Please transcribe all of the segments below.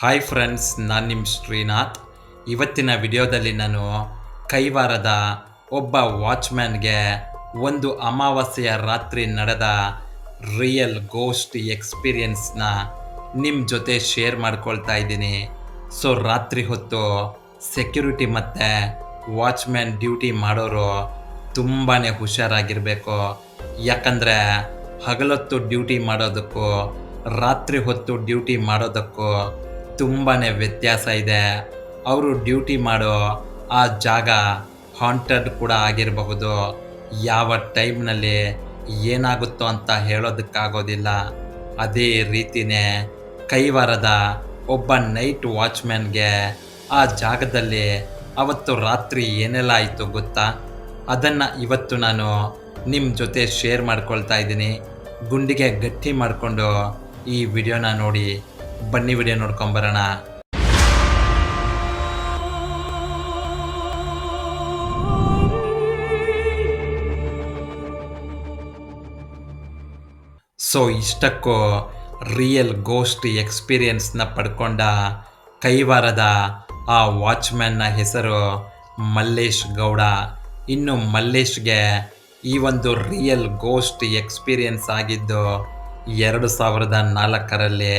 Hi friends ನಾನು ನಿಮ್ಮ ಶ್ರೀನಾಥ್. ಇವತ್ತಿನ ವಿಡಿಯೋದಲ್ಲಿ ನಾನು ಕೈವಾರದ ಒಬ್ಬ ವಾಚ್ಮ್ಯಾನ್ಗೆ ಒಂದು ಅಮಾವಾಸ್ಯೆಯ ರಾತ್ರಿ ನಡೆದ ರಿಯಲ್ ಗೋಸ್ಟ್ ಎಕ್ಸ್ಪೀರಿಯನ್ಸ್ನ ನಿಮ್ಮ ಜೊತೆ ಶೇರ್ ಮಾಡ್ಕೊಳ್ತಾ ಇದ್ದೀನಿ. ಸೊ ರಾತ್ರಿ ಹೊತ್ತು ಸೆಕ್ಯೂರಿಟಿ ಮತ್ತು ವಾಚ್ಮ್ಯಾನ್ ಡ್ಯೂಟಿ ಮಾಡೋರು ತುಂಬಾ ಹುಷಾರಾಗಿರಬೇಕು. ಯಾಕಂದರೆ ಹಗಲೊತ್ತು ಡ್ಯೂಟಿ ಮಾಡೋದಕ್ಕೂ, ರಾತ್ರಿ ಹೊತ್ತು ಡ್ಯೂಟಿ ಮಾಡೋದಕ್ಕೂ ತುಂಬಾ ವ್ಯತ್ಯಾಸ ಇದೆ. ಅವರು ಡ್ಯೂಟಿ ಮಾಡೋ ಆ ಜಾಗ ಹಾಂಟೆಡ್ ಕೂಡ ಆಗಿರಬಹುದು. ಯಾವ ಟೈಮ್ನಲ್ಲಿ ಏನಾಗುತ್ತೋ ಅಂತ ಹೇಳೋದಕ್ಕಾಗೋದಿಲ್ಲ. ಅದೇ ರೀತಿನೇ ಕೈವಾರದ ಒಬ್ಬ ನೈಟ್ ವಾಚ್ಮ್ಯಾನ್ಗೆ ಆ ಜಾಗದಲ್ಲಿ ಅವತ್ತು ರಾತ್ರಿ ಏನೆಲ್ಲ ಆಯಿತು ಗೊತ್ತಾ? ಅದನ್ನು ಇವತ್ತು ನಾನು ನಿಮ್ಮ ಜೊತೆ ಶೇರ್ ಮಾಡ್ಕೊಳ್ತಾ ಇದ್ದೀನಿ. ಗುಂಡಿಗೆ ಗಟ್ಟಿ ಮಾಡಿಕೊಂಡು ಈ ವಿಡಿಯೋನ ನೋಡಿ ಬನ್ನಿ ವಿಡಿಯೋ ನೋಡ್ಕೊಂಬರೋಣ. ಸೊ ಇಷ್ಟಕ್ಕೂ ರಿಯಲ್ ಗೋಸ್ಟ್ ಎಕ್ಸ್ಪೀರಿಯನ್ಸ್ನ ಪಡ್ಕೊಂಡ ಕೈವಾರದ ಆ ವಾಚ್ಮ್ಯಾನ್ನ ಹೆಸರು ಮಲ್ಲೇಶ್ ಗೌಡ. ಇನ್ನು ಮಲ್ಲೇಶ್ಗೆ ಈ ಒಂದು ರಿಯಲ್ ಗೋಸ್ಟ್ ಎಕ್ಸ್ಪೀರಿಯನ್ಸ್ ಆಗಿದ್ದು ಎರಡು ಸಾವಿರದ ನಾಲ್ಕರಲ್ಲಿ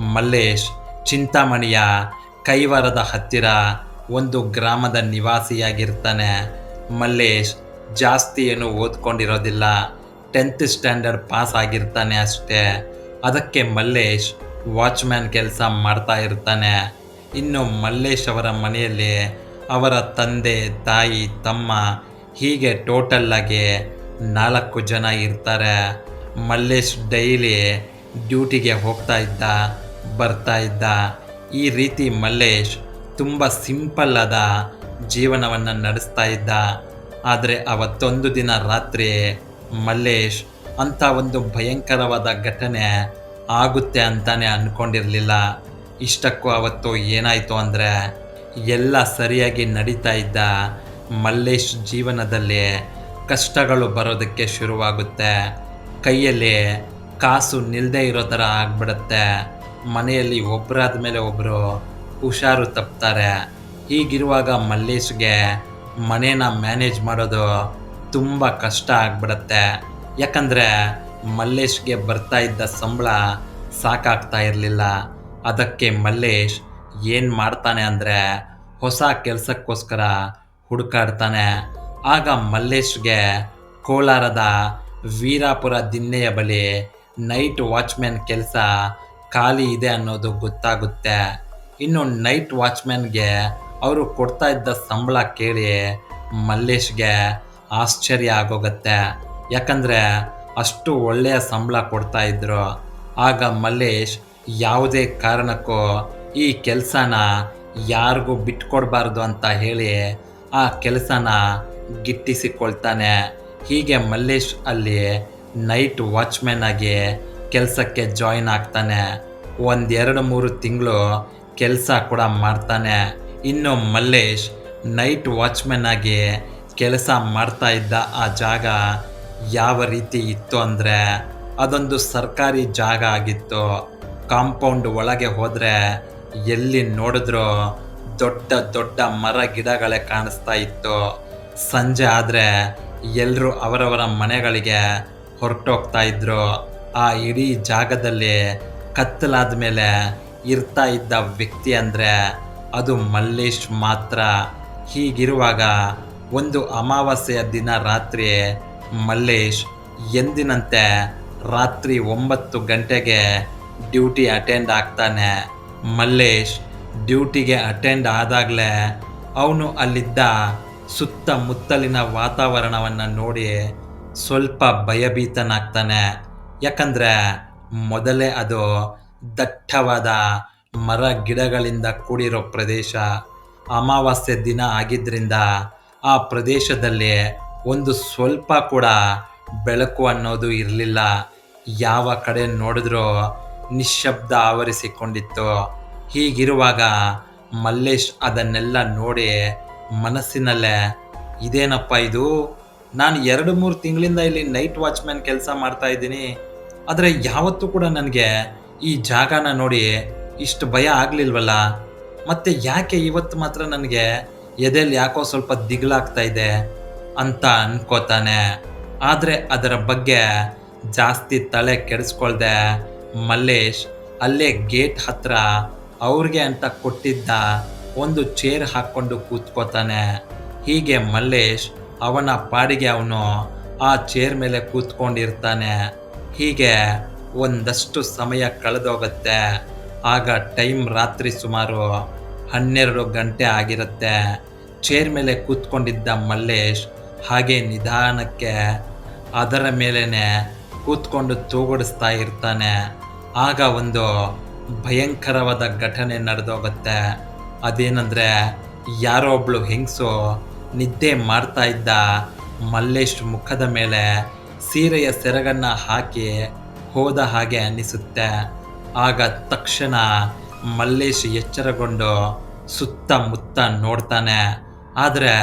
ಮಲ್ಲೇಶ್, ಚಿಂತಾಮಣಿಯ ಕೈವಾರದ ಹತ್ತಿರ ಒಂದು ಗ್ರಾಮದ ನಿವಾಸಿಯಾಗಿರ್ತಾನೆ. ಮಲ್ಲೇಶ್ ಜಾಸ್ತಿ ಏನು ಓದ್ಕೊಂಡಿರೋದಿಲ್ಲ. ಟೆಂತ್ ಸ್ಟ್ಯಾಂಡರ್ಡ್ ಪಾಸ್ ಆಗಿರ್ತಾನೆ ಅಷ್ಟೇ. ಅದಕ್ಕೆ ಮಲ್ಲೇಶ್ ವಾಚ್ಮ್ಯಾನ್ ಕೆಲಸ ಮಾಡ್ತಾ ಇರ್ತಾನೆ. ಇನ್ನು ಮಲ್ಲೇಶ್ ಅವರ ಮನೆಯಲ್ಲಿ ಅವರ ತಂದೆ, ತಾಯಿ, ತಮ್ಮ ಹೀಗೆ ಟೋಟಲ್ ಆಗಿ ನಾಲ್ಕು ಜನ ಇರ್ತಾರೆ. ಮಲ್ಲೇಶ್ ಡೈಲಿ ಡ್ಯೂಟಿಗೆ ಹೋಗ್ತಾ ಇದ್ದ, ಬರ್ತಾ ಇದ್ದ ಈ ರೀತಿ ಮಲ್ಲೇಶ್ ತುಂಬ ಸಿಂಪಲ್ ಆದ ಜೀವನವನ್ನು ನಡೆಸ್ತಾ ಇದ್ದ. ಆದರೆ ಅವತ್ತೊಂದು ದಿನ ರಾತ್ರಿ ಮಲ್ಲೇಶ್ ಅಂಥ ಒಂದು ಭಯಂಕರವಾದ ಘಟನೆ ಆಗುತ್ತೆ ಅಂತಾನೆ ಅಂದ್ಕೊಂಡಿರಲಿಲ್ಲ ಇಷ್ಟಕ್ಕೂ ಅವತ್ತು ಏನಾಯಿತು ಅಂದರೆ ಎಲ್ಲ ಸರಿಯಾಗಿ ನಡೀತಾ ಇದ್ದ ಮಲ್ಲೇಶ್ ಜೀವನದಲ್ಲಿ ಕಷ್ಟಗಳು ಬರೋದಕ್ಕೆ ಶುರುವಾಗುತ್ತೆ. ಕೈಯಲ್ಲಿ ಕಾಸು ನಿಲ್ಲದೆ ಇರೋ ಥರ ಆಗ್ಬಿಡುತ್ತೆ. ಮನೆಯಲ್ಲಿ ಒಬ್ಬರಾದ ಮೇಲೆ ಒಬ್ಬರು ಹುಷಾರು ತಪ್ತಾರೆ. ಹೀಗಿರುವಾಗ ಮಲ್ಲೇಶ್ಗೆ ಮನೇನ ಮ್ಯಾನೇಜ್ ಮಾಡೋದು ತುಂಬ ಕಷ್ಟ ಆಗ್ಬಿಡತ್ತೆ. ಯಾಕಂದರೆ ಮಲ್ಲೇಶ್ಗೆ ಬರ್ತಾ ಇದ್ದ ಸಂಬಳ ಸಾಕಾಗ್ತಾ ಇರಲಿಲ್ಲ. ಅದಕ್ಕೆ ಮಲ್ಲೇಶ್ ಏನು ಮಾಡ್ತಾನೆ ಅಂದರೆ ಹೊಸ ಕೆಲಸಕ್ಕೋಸ್ಕರ ಹುಡುಕಾಡ್ತಾನೆ. ಆಗ ಮಲ್ಲೇಶ್ಗೆ ಕೋಲಾರದ ವೀರಾಪುರ ದಿನ್ನೆಯ ಬಳಿ ನೈಟ್ ವಾಚ್ಮ್ಯಾನ್ ಕೆಲಸ ಖಾಲಿ ಇದೆ ಅನ್ನೋದು ಗೊತ್ತಾಗುತ್ತೆ. ಇನ್ನು ನೈಟ್ ವಾಚ್ಮ್ಯಾನ್ಗೆ ಅವರು ಕೊಡ್ತಾ ಇದ್ದ ಸಂಬಳ ಕೇಳಿ ಮಲ್ಲೇಶ್ಗೆ ಆಶ್ಚರ್ಯ ಆಗೋಗತ್ತೆ. ಯಾಕಂದರೆ ಅಷ್ಟು ಒಳ್ಳೆಯ ಸಂಬಳ ಕೊಡ್ತಾ ಇದ್ರು. ಆಗ ಮಲ್ಲೇಶ್ ಯಾವುದೇ ಕಾರಣಕ್ಕೂ ಈ ಕೆಲಸನ ಯಾರಿಗೂ ಬಿಟ್ಕೊಡ್ಬಾರ್ದು ಅಂತ ಹೇಳಿ ಆ ಕೆಲಸನ ಗಿಟ್ಟಿಸಿಕೊಳ್ತಾನೆ. ಹೀಗೆ ಮಲ್ಲೇಶ್ ಅಲ್ಲಿ ನೈಟ್ ವಾಚ್ಮ್ಯಾನ್ ಆಗಿ ಕೆಲಸಕ್ಕೆ ಜಾಯಿನ್ ಆಗ್ತಾನೆ. ಒಂದೆರಡು ಮೂರು ತಿಂಗಳು ಕೆಲಸ ಕೂಡ ಮಾಡ್ತಾನೆ. ಇನ್ನು ಮಲ್ಲೇಶ್ ನೈಟ್ ವಾಚ್ಮ್ಯಾನ್ ಆಗಿ ಕೆಲಸ ಮಾಡ್ತಾ ಇದ್ದ ಆ ಜಾಗ ಯಾವ ರೀತಿ ಇತ್ತು ಅಂದರೆ ಅದೊಂದು ಸರ್ಕಾರಿ ಜಾಗ ಆಗಿತ್ತು. ಕಾಂಪೌಂಡ್ ಒಳಗೆ ಹೋದರೆ ಎಲ್ಲಿ ನೋಡಿದ್ರೂ ದೊಡ್ಡ ದೊಡ್ಡ ಮರ ಗಿಡಗಳೇ ಕಾಣಿಸ್ತಾ ಇತ್ತು. ಸಂಜೆ ಆದರೆ ಎಲ್ಲರೂ ಅವರವರ ಮನೆಗಳಿಗೆ ಹೊರಟೋಗ್ತಾ ಇದ್ರು. ಆ ಇಡೀ ಜಾಗದಲ್ಲಿ ಕತ್ತಲಾದ ಮೇಲೆ ಇರ್ತಾ ಇದ್ದ ವ್ಯಕ್ತಿ ಅಂದರೆ ಅದು ಮಲ್ಲೇಶ್ ಮಾತ್ರ. ಹೀಗಿರುವಾಗ ಒಂದು ಅಮಾವಾಸ್ಯೆಯ ದಿನ ರಾತ್ರಿ ಮಲ್ಲೇಶ್ ಎಂದಿನಂತೆ ರಾತ್ರಿ ಒಂಬತ್ತು ಗಂಟೆಗೆ ಡ್ಯೂಟಿ ಅಟೆಂಡ್ ಆಗ್ತಾನೆ. ಮಲ್ಲೇಶ್ ಡ್ಯೂಟಿಗೆ ಅಟೆಂಡ್ ಆದಾಗಲೇ ಅವನು ಅಲ್ಲಿದ್ದ ಸುತ್ತಮುತ್ತಲಿನ ವಾತಾವರಣವನ್ನು ನೋಡಿ ಸ್ವಲ್ಪ ಭಯಭೀತನಾಗ್ತಾನೆ. ಯಾಕಂದರೆ ಮೊದಲೇ ಅದು ದಟ್ಟವಾದ ಮರ ಗಿಡಗಳಿಂದ ಕೂಡಿರೋ ಪ್ರದೇಶ. ಅಮಾವಾಸ್ಯೆ ದಿನ ಆಗಿದ್ದರಿಂದ ಆ ಪ್ರದೇಶದಲ್ಲಿ ಒಂದು ಸ್ವಲ್ಪ ಕೂಡ ಬೆಳಕು ಅನ್ನೋದು ಇರಲಿಲ್ಲ. ಯಾವ ಕಡೆ ನೋಡಿದ್ರೂ ನಿಶ್ಶಬ್ದ ಆವರಿಸಿಕೊಂಡಿತ್ತು. ಹೀಗಿರುವಾಗ ಮಲ್ಲೇಶ್ ಅದನ್ನೆಲ್ಲ ನೋಡಿ ಮನಸ್ಸಿನಲ್ಲೇ, ಇದೇನಪ್ಪ ಇದು? ನಾನು ಎರಡು ಮೂರು ತಿಂಗಳಿಂದ ಇಲ್ಲಿ ನೈಟ್ ವಾಚ್ಮ್ಯಾನ್ ಕೆಲಸ ಮಾಡ್ತಾ ಇದ್ದೀನಿ. ಆದರೆ ಯಾವತ್ತೂ ಕೂಡ ನನಗೆ ಈ ಜಾಗನ ನೋಡಿ ಇಷ್ಟು ಭಯ ಆಗಲಿಲ್ವಲ್ಲ? ಮತ್ತು ಯಾಕೆ ಇವತ್ತು ಮಾತ್ರ ನನಗೆ ಎದೆಯಲ್ಲಿ ಯಾಕೋ ಸ್ವಲ್ಪ ದಿಗ್ಲಾಗ್ತಾ ಇದೆ ಅಂತ ಅನ್ಕೋತಾನೆ. ಆದರೆ ಅದರ ಬಗ್ಗೆ ಜಾಸ್ತಿ ತಲೆ ಕೆಡಿಸ್ಕೊಳ್ದೆ ಮಲ್ಲೇಶ್ ಅಲ್ಲೇ ಗೇಟ್ ಹತ್ರ ಅವ್ರಿಗೆ ಅಂತ ಕೊಟ್ಟಿದ್ದ ಒಂದು ಚೇರ್ ಹಾಕ್ಕೊಂಡು ಕೂತ್ಕೋತಾನೆ. ಹೀಗೆ ಮಲ್ಲೇಶ್ ಅವನ ಪಾಡಿಗೆ ಅವನು ಆ ಚೇರ್ ಮೇಲೆ ಕೂತ್ಕೊಂಡಿರ್ತಾನೆ. ಹೀಗೆ ಒಂದಷ್ಟು ಸಮಯ ಕಳೆದೋಗುತ್ತೆ. ಆಗ ಟೈಮ್ ರಾತ್ರಿ ಸುಮಾರು ಹನ್ನೆರಡು ಗಂಟೆ ಆಗಿರುತ್ತೆ. ಚೇರ್ ಮೇಲೆ ಕೂತ್ಕೊಂಡಿದ್ದ ಮಲ್ಲೇಶ್ ಹಾಗೆ ನಿಧಾನಕ್ಕೆ ಅದರ ಮೇಲೇ ಕೂತ್ಕೊಂಡು ತೂಗುಡಿಸ್ತಾ ಇರ್ತಾನೆ. ಆಗ ಒಂದು ಭಯಂಕರವಾದ ಘಟನೆ ನಡೆದೋಗುತ್ತೆ. ಅದೇನಂದರೆ ಯಾರೋ ಒಬ್ಳು ಹೆಂಗಸು ನಿದ್ದೆ ಮಾಡ್ತಾ ಇದ್ದ ಮಲ್ಲೇಶ್ ಮುಖದ ಮೇಲೆ ಸೀರೆಯ ಸೆರಗನ್ನು ಹಾಕಿ ಹೋದ ಹಾಗೆ ಅನ್ನಿಸುತ್ತೆ. ಆಗ ತಕ್ಷಣ ಮಲ್ಲೇಶ್ ಎಚ್ಚರಗೊಂಡು ಸುತ್ತಮುತ್ತ ನೋಡ್ತಾನೆ. ಆದರೆ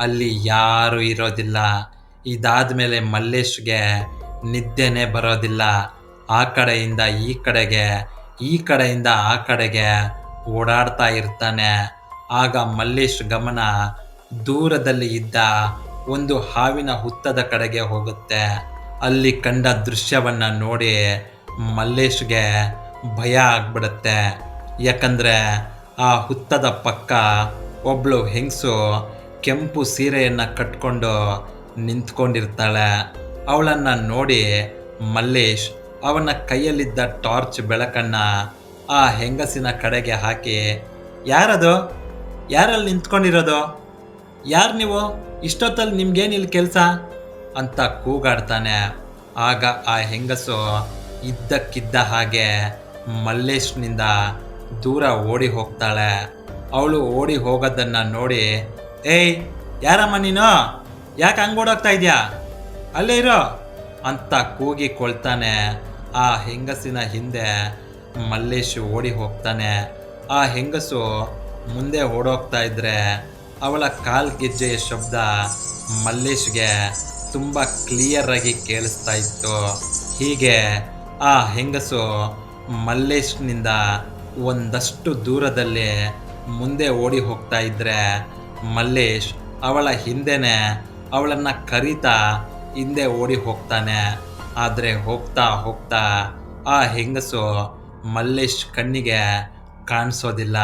ಅಲ್ಲಿ ಯಾರೂ ಇರೋದಿಲ್ಲ. ಇದಾದ ಮೇಲೆ ಮಲ್ಲೇಶ್ಗೆ ನಿದ್ದೆನೇ ಬರೋದಿಲ್ಲ. ಆ ಕಡೆಯಿಂದ ಈ ಕಡೆಗೆ, ಈ ಕಡೆಯಿಂದ ಆ ಕಡೆಗೆ ಓಡಾಡ್ತಾ ಇರ್ತಾನೆ. ಆಗ ಮಲ್ಲೇಶ್ ಗಮನ ದೂರದಲ್ಲಿ ಇದ್ದ ಒಂದು ಹಾವಿನ ಹುತ್ತದ ಕಡೆಗೆ ಹೋಗುತ್ತೆ. ಅಲ್ಲಿ ಕಂಡ ದೃಶ್ಯವನ್ನ ನೋಡಿ ಮಲ್ಲೇಶ್ಗೆ ಭಯ ಆಗ್ಬಿಡುತ್ತೆ. ಯಾಕಂದ್ರೆ ಆ ಹುತ್ತದ ಪಕ್ಕ ಒಬ್ಳು ಹೆಂಗಸು ಕೆಂಪು ಸೀರೆಯನ್ನು ಕಟ್ಕೊಂಡು ನಿಂತ್ಕೊಂಡಿರ್ತಾಳೆ. ಅವಳನ್ನ ನೋಡಿ ಮಲ್ಲೇಶ್ ಅವನ ಕೈಯಲ್ಲಿದ್ದ ಟಾರ್ಚ್ ಬೆಳಕನ್ನ ಆ ಹೆಂಗಸಿನ ಕಡೆಗೆ ಹಾಕಿ, ಯಾರದು? ಯಾರಲ್ಲಿ ನಿಂತ್ಕೊಂಡಿರೋದು? ಯಾರು ನೀವು? ಇಷ್ಟೊತ್ತಲ್ಲಿ ನಿಮ್ಗೇನಿಲ್ಲ ಕೆಲಸ? ಅಂತ ಕೂಗಾಡ್ತಾನೆ. ಆಗ ಆ ಹೆಂಗಸು ಇದ್ದಕ್ಕಿದ್ದ ಹಾಗೆ ಮಲ್ಲೇಶ್ನಿಂದ ದೂರ ಓಡಿ ಹೋಗ್ತಾಳೆ. ಅವಳು ಓಡಿ ಹೋಗೋದನ್ನು ನೋಡಿ, ಏಯ್, ಯಾರಮ್ಮ ನೀನು? ಯಾಕೆ ಹಂಗೆ ಓಡೋಗ್ತಾ ಇದೆಯಾ? ಅಲ್ಲೇ ಇರೋ? ಅಂತ ಕೂಗಿಕೊಳ್ತಾನೆ. ಆ ಹೆಂಗಸಿನ ಹಿಂದೆ ಮಲ್ಲೇಶ್ ಓಡಿ ಹೋಗ್ತಾನೆ. ಆ ಹೆಂಗಸು ಮುಂದೆ ಓಡೋಗ್ತಾ ಇದ್ರೆ ಅವಳ ಕಾಲ್ ಗೆಜ್ಜೆಯ ಶಬ್ದ ಮಲ್ಲೇಶ್ಗೆ ತುಂಬ ಕ್ಲಿಯರ್ ಆಗಿ ಕೇಳಿಸ್ತಾ ಇತ್ತು. ಹೀಗೆ ಆ ಹೆಂಗಸು ಮಲ್ಲೇಶ್ನಿಂದ ಒಂದಷ್ಟು ದೂರದಲ್ಲಿ ಮುಂದೆ ಓಡಿ ಹೋಗ್ತಾ ಇದ್ರೆ ಮಲ್ಲೇಶ್ ಅವಳ ಹಿಂದೆನೆ ಅವಳನ್ನ ಕರೀತಾ ಹಿಂದೆ ಓಡಿ ಹೋಗ್ತಾನೆ. ಆದರೆ ಹೋಗ್ತಾ ಹೋಗ್ತಾ ಆ ಹೆಂಗಸು ಮಲ್ಲೇಶ್ ಕಣ್ಣಿಗೆ ಕಾಣಿಸೋದಿಲ್ಲ.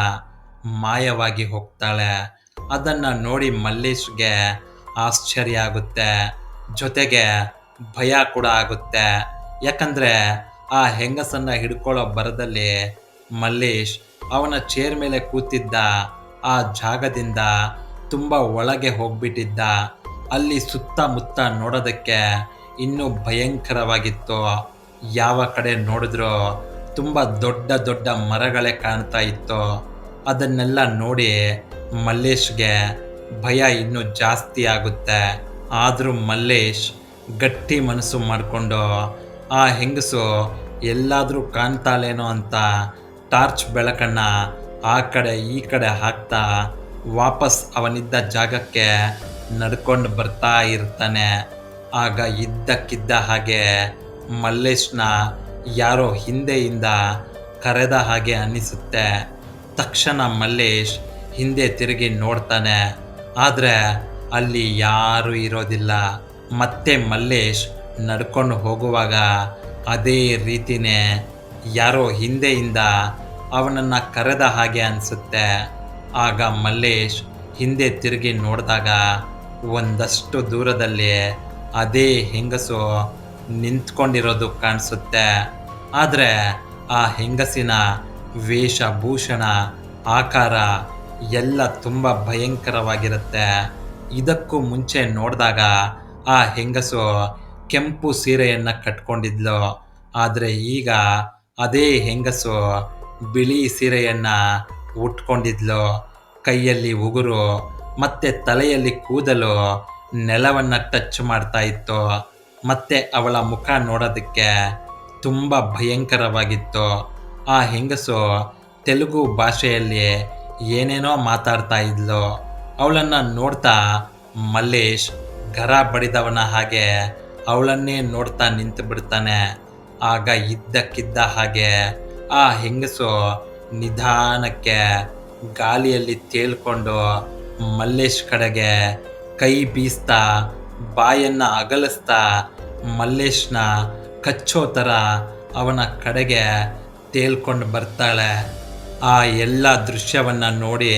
ಮಾಯವಾಗಿ ಹೋಗ್ತಾಳೆ. ಅದನ್ನು ನೋಡಿ ಮಲ್ಲೇಶ್ಗೆ ಆಶ್ಚರ್ಯ ಆಗುತ್ತೆ, ಜೊತೆಗೆ ಭಯ ಕೂಡ ಆಗುತ್ತೆ. ಯಾಕಂದ್ರೆ ಆ ಹೆಂಗಸನ್ನ ಹಿಡ್ಕೊಳ್ಳೋ ಬರದಲ್ಲಿ ಮಲ್ಲೇಶ್ ಅವನ ಚೇರ್ ಮೇಲೆ ಕೂತಿದ್ದ ಆ ಜಾಗದಿಂದ ತುಂಬ ಒಳಗೆ ಹೋಗ್ಬಿಟ್ಟಿದ್ದ. ಅಲ್ಲಿ ಸುತ್ತಮುತ್ತ ನೋಡೋದಕ್ಕೆ ಇನ್ನೂ ಭಯಂಕರವಾಗಿತ್ತು. ಯಾವ ಕಡೆ ನೋಡಿದ್ರೂ ತುಂಬ ದೊಡ್ಡ ದೊಡ್ಡ ಮರಗಳೇ ಕಾಣ್ತಾ ಇತ್ತು. ಅದನ್ನೆಲ್ಲ ನೋಡಿ ಮಲ್ಲೇಶ್ಗೆ ಭಯ ಇನ್ನೂ ಜಾಸ್ತಿ ಆಗುತ್ತೆ. ಆದರೂ ಮಲ್ಲೇಶ್ ಗಟ್ಟಿ ಮನಸ್ಸು ಮಾಡಿಕೊಂಡು, ಆ ಹೆಂಗಸು ಎಲ್ಲಾದರೂ ಕಾಣ್ತಾಳೇನೋ ಅಂತ ಟಾರ್ಚ್ ಬೆಳಕನ್ನು ಆ ಕಡೆ ಈ ಕಡೆ ಹಾಕ್ತಾ ವಾಪಸ್ ಅವನಿದ್ದ ಜಾಗಕ್ಕೆ ನಡ್ಕೊಂಡು ಬರ್ತಾ ಇರ್ತಾನೆ. ಆಗ ಇದ್ದಕ್ಕಿದ್ದ ಹಾಗೆ ಮಲ್ಲೇಶ್ನ ಯಾರೋ ಹಿಂದೆಯಿಂದ ಕರೆದ ಹಾಗೆ ಅನ್ನಿಸುತ್ತೆ. ತಕ್ಷಣ ಮಲ್ಲೇಶ್ ಹಿಂದೆ ತಿರುಗಿ ನೋಡ್ತಾನೆ. ಆದರೆ ಅಲ್ಲಿ ಯಾರೂ ಇರೋದಿಲ್ಲ. ಮತ್ತೆ ಮಲ್ಲೇಶ್ ನಡ್ಕೊಂಡು ಹೋಗುವಾಗ ಅದೇ ರೀತಿನೇ ಯಾರೋ ಹಿಂದೆಯಿಂದ ಅವನನ್ನು ಕರೆದ ಹಾಗೆ ಅನಿಸುತ್ತೆ. ಆಗ ಮಲ್ಲೇಶ್ ಹಿಂದೆ ತಿರುಗಿ ನೋಡಿದಾಗ ಒಂದಷ್ಟು ದೂರದಲ್ಲಿ ಅದೇ ಹೆಂಗಸು ನಿಂತ್ಕೊಂಡಿರೋದು ಕಾಣಿಸುತ್ತೆ. ಆದರೆ ಆ ಹೆಂಗಸಿನ ವೇಷಭೂಷಣ, ಆಕಾರ ಎಲ್ಲ ತುಂಬ ಭಯಂಕರವಾಗಿರುತ್ತೆ. ಇದಕ್ಕೂ ಮುಂಚೆ ನೋಡಿದಾಗ, ಆ ಹೆಂಗಸು ಕೆಂಪು ಸೀರೆಯನ್ನು ಕಟ್ಕೊಂಡಿದ್ಲು. ಆದರೆ ಈಗ ಅದೇ ಹೆಂಗಸು ಬಿಳಿ ಸೀರೆಯನ್ನು ಉಟ್ಕೊಂಡಿದ್ಲು. ಕೈಯಲ್ಲಿ ಉಗುರು, ಮತ್ತೆ ತಲೆಯಲ್ಲಿ ಕೂದಲು ನೆಲವನ್ನು ಟಚ್ ಮಾಡ್ತಾ ಇತ್ತು. ಮತ್ತೆ ಅವಳ ಮುಖ ನೋಡೋದಕ್ಕೆ ತುಂಬ ಭಯಂಕರವಾಗಿತ್ತು. ಆ ಹೆಂಗಸು ತೆಲುಗು ಭಾಷೆಯಲ್ಲಿ ಏನೇನೋ ಮಾತಾಡ್ತಾ ಇದ್ಲು. ಅವಳನ್ನು ನೋಡ್ತಾ ಮಲ್ಲೇಶ್ ಗರ ಬಡಿದವನ ಹಾಗೆ ಅವಳನ್ನೇ ನೋಡ್ತಾ ನಿಂತು ಬಿಡ್ತಾನೆ. ಆಗ ಇದ್ದಕ್ಕಿದ್ದ ಹಾಗೆ ಆ ಹೆಂಗಸು ನಿಧಾನಕ್ಕೆ ಗಾಳಿಯಲ್ಲಿ ತೇಲ್ಕೊಂಡು ಮಲ್ಲೇಶ್ ಕಡೆಗೆ ಕೈ ಬೀಸ್ತಾ, ಬಾಯನ್ನ ಅಗಲಿಸ್ತಾ ಮಲ್ಲೇಶ್ನ ಕಚ್ಚೋ ಥರ ಅವನ ಕಡೆಗೆ ತೇಲ್ಕೊಂಡು ಬರ್ತಾಳೆ. ಆ ಎಲ್ಲ ದೃಶ್ಯವನ್ನು ನೋಡಿ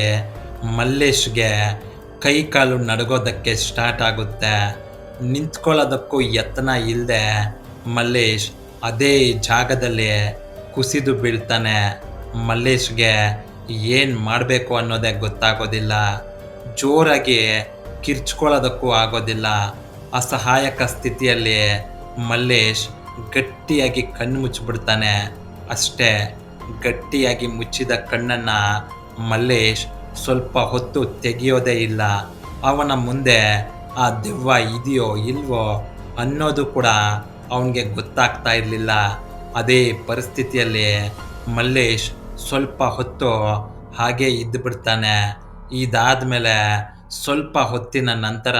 ಮಲ್ಲೇಶ್ಗೆ ಕೈ ಕಾಲು ನಡಗೋದಕ್ಕೆ ಸ್ಟಾರ್ಟ್ ಆಗುತ್ತೆ. ನಿಂತ್ಕೊಳ್ಳೋದಕ್ಕೂ ಯತ್ನ ಇಲ್ಲದೆ ಮಲ್ಲೇಶ್ ಅದೇ ಜಾಗದಲ್ಲಿ ಕುಸಿದು ಬೀಳ್ತಾನೆ. ಮಲ್ಲೇಶ್ಗೆ ಏನು ಮಾಡಬೇಕು ಅನ್ನೋದೇ ಗೊತ್ತಾಗೋದಿಲ್ಲ. ಜೋರಾಗಿ ಕಿರ್ಚ್ಕೊಳ್ಳೋದಕ್ಕೂ ಆಗೋದಿಲ್ಲ. ಅಸಹಾಯಕ ಸ್ಥಿತಿಯಲ್ಲಿ ಮಲ್ಲೇಶ್ ಗಟ್ಟಿಯಾಗಿ ಕಣ್ಣು ಮುಚ್ಚಿಬಿಡ್ತಾನೆ. ಅಷ್ಟೇ. ಗಟ್ಟಿಯಾಗಿ ಮುಚ್ಚಿದ ಕಣ್ಣನ್ನು ಮಲ್ಲೇಶ್ ಸ್ವಲ್ಪ ಹೊತ್ತು ತೆಗೆಯೋದೇ ಇಲ್ಲ. ಅವನ ಮುಂದೆ ಆ ದೆವ್ವ ಇದೆಯೋ ಇಲ್ವೋ ಅನ್ನೋದು ಕೂಡ ಅವನಿಗೆ ಗೊತ್ತಾಗ್ತಾ ಇರಲಿಲ್ಲ. ಅದೇ ಪರಿಸ್ಥಿತಿಯಲ್ಲಿ ಮಲ್ಲೇಶ್ ಸ್ವಲ್ಪ ಹೊತ್ತು ಹಾಗೆ ಇದ್ದು ಬಿಡ್ತಾನೆ. ಇದಾದ್ಮೇಲೆ ಸ್ವಲ್ಪ ಹೊತ್ತಿನ ನಂತರ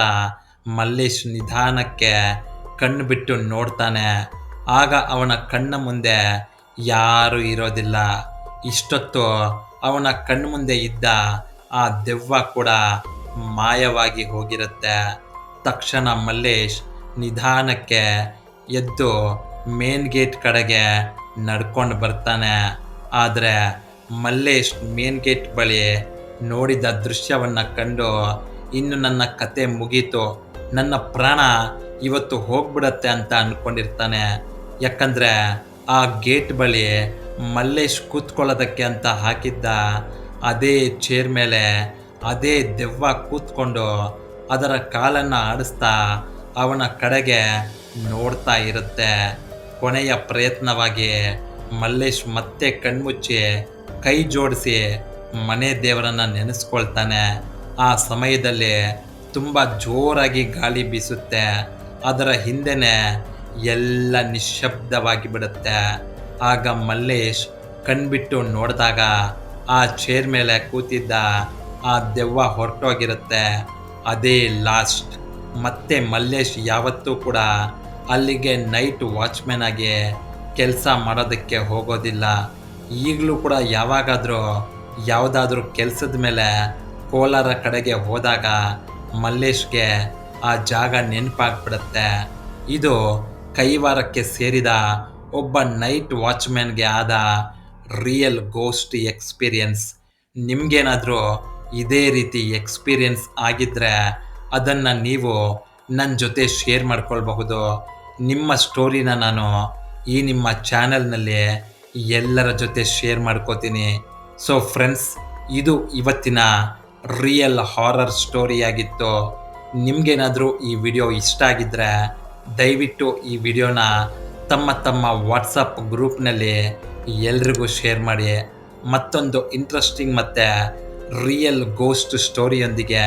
ಮಲ್ಲೇಶ್ ನಿಧಾನಕ್ಕೆ ಕಣ್ಣು ಬಿಟ್ಟು ನೋಡ್ತಾನೆ. ಆಗ ಅವನ ಕಣ್ಣ ಮುಂದೆ ಯಾರೂ ಇರೋದಿಲ್ಲ. ಇಷ್ಟೊತ್ತು ಅವನ ಕಣ್ಣು ಮುಂದೆ ಇದ್ದ ಆ ದೆವ್ವ ಕೂಡ ಮಾಯವಾಗಿ ಹೋಗಿರುತ್ತೆ. ತಕ್ಷಣ ಮಲ್ಲೇಶ್ ನಿಧಾನಕ್ಕೆ ಎದ್ದು ಮೇನ್ ಗೇಟ್ ಕಡೆಗೆ ನಡ್ಕೊಂಡು ಬರ್ತಾನೆ. ಆದರೆ ಮಲ್ಲೇಶ್ ಮೇನ್ ಗೇಟ್ ಬಳಿ ನೋಡಿದ ದೃಶ್ಯವನ್ನು ಕಂಡು ಇನ್ನು ನನ್ನ ಕತೆ ಮುಗೀತು. ನನ್ನ ಪ್ರಾಣ ಇವತ್ತು ಹೋಗ್ಬಿಡತ್ತೆ ಅಂತ ಅಂದ್ಕೊಂಡಿರ್ತಾನೆ ಯಾಕಂದರೆ ಆ ಗೇಟ್ ಬಳಿ ಮಲ್ಲೇಶ್ ಕೂತ್ಕೊಳ್ಳೋದಕ್ಕೆ ಅಂತ ಹಾಕಿದ್ದ ಅದೇ ಚೇರ್ ಮೇಲೆ ಅದೇ ದೆವ್ವ ಕೂತ್ಕೊಂಡು ಅದರ ಕಾಲನ್ನು ಆಡಿಸ್ತಾ ಅವನ ಕಡೆಗೆ ನೋಡ್ತಾ ಇರುತ್ತೆ. ಕೊನೆಯ ಪ್ರಯತ್ನವಾಗಿ ಮಲ್ಲೇಶ್ ಮತ್ತೆ ಕಣ್ಮುಚ್ಚಿ ಕೈ ಜೋಡಿಸಿ ಮನೆ ದೇವರನ್ನ ನೆನೆಸ್ಕೊಳ್ತಾನೆ. ಆ ಸಮಯದಲ್ಲಿ ತುಂಬ ಜೋರಾಗಿ ಗಾಳಿ ಬೀಸುತ್ತೆ. ಅದರ ಹಿಂದೆನೆ ಎಲ್ಲ ನಿಶ್ಶಬ್ದವಾಗಿ ಬಿಡುತ್ತೆ. ಆಗ ಮಲ್ಲೇಶ್ ಕಣ್ಬಿಟ್ಟು ನೋಡಿದಾಗ ಆ ಚೇರ್ ಮೇಲೆ ಕೂತಿದ್ದ ಆ ದೆವ್ವ ಹೊರಟೋಗಿರುತ್ತೆ. ಅದೇ ಲಾಸ್ಟ್. ಮತ್ತೆ ಮಲ್ಲೇಶ್ ಯಾವತ್ತೂ ಕೂಡ ಅಲ್ಲಿಗೆ ನೈಟ್ ವಾಚ್ಮ್ಯಾನ್ ಆಗಿ ಕೆಲಸ ಮಾಡೋದಕ್ಕೆ ಹೋಗೋದಿಲ್ಲ. ಈಗಲೂ ಕೂಡ ಯಾವಾಗಾದರೂ ಯಾವುದಾದ್ರೂ ಕೆಲಸದ ಮೇಲೆ ಕೋಲಾರ ಕಡೆಗೆ ಹೋದಾಗ ಮಲ್ಲೇಶ್ಗೆ ಆ ಜಾಗ ನೆನಪಾಗ್ಬಿಡುತ್ತೆ. ಇದು ಕೈವಾರಕ್ಕೆ ಸೇರಿದ ಒಬ್ಬ ನೈಟ್ ವಾಚ್ಮ್ಯಾನ್ಗೆ ಆದ ರಿಯಲ್ ಗೋಸ್ಟ್ ಎಕ್ಸ್ಪೀರಿಯನ್ಸ್. ನಿಮಗೇನಾದರೂ ಇದೇ ರೀತಿ ಎಕ್ಸ್ಪೀರಿಯನ್ಸ್ ಆಗಿದ್ದರೆ ಅದನ್ನು ನೀವು ನನ್ನ ಜೊತೆ ಶೇರ್ ಮಾಡ್ಕೊಳ್ಬಹುದು. ನಿಮ್ಮ ಸ್ಟೋರಿನ ನಾನು ಈ ನಿಮ್ಮ ಚಾನಲ್ನಲ್ಲಿ ಎಲ್ಲರ ಜೊತೆ ಶೇರ್ ಮಾಡ್ಕೋತೀನಿ. ಸೊ ಫ್ರೆಂಡ್ಸ್, ಇದು ಇವತ್ತಿನ ರಿಯಲ್ ಹಾರರ್ ಸ್ಟೋರಿಯಾಗಿತ್ತು. ನಿಮಗೇನಾದರೂ ಈ ವಿಡಿಯೋ ಇಷ್ಟ ಆಗಿದ್ದರೆ ದಯವಿಟ್ಟು ಈ ವಿಡಿಯೋನ ತಮ್ಮ ತಮ್ಮ ವಾಟ್ಸಪ್ ಗ್ರೂಪ್ನಲ್ಲಿ ಎಲ್ರಿಗೂ ಶೇರ್ ಮಾಡಿ. ಮತ್ತೊಂದು ಇಂಟ್ರೆಸ್ಟಿಂಗ್ ಮತ್ತು ರಿಯಲ್ ಗೋಸ್ಟ್ ಸ್ಟೋರಿಯೊಂದಿಗೆ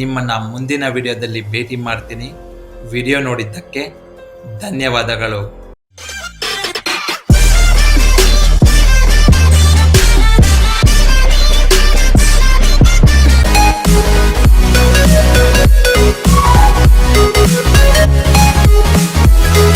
ನಿಮ್ಮನ್ನು ಮುಂದಿನ ವಿಡಿಯೋದಲ್ಲಿ ಭೇಟಿ ಮಾಡ್ತೀನಿ. ವಿಡಿಯೋ ನೋಡಿದ್ದಕ್ಕೆ ಧನ್ಯವಾದಗಳು.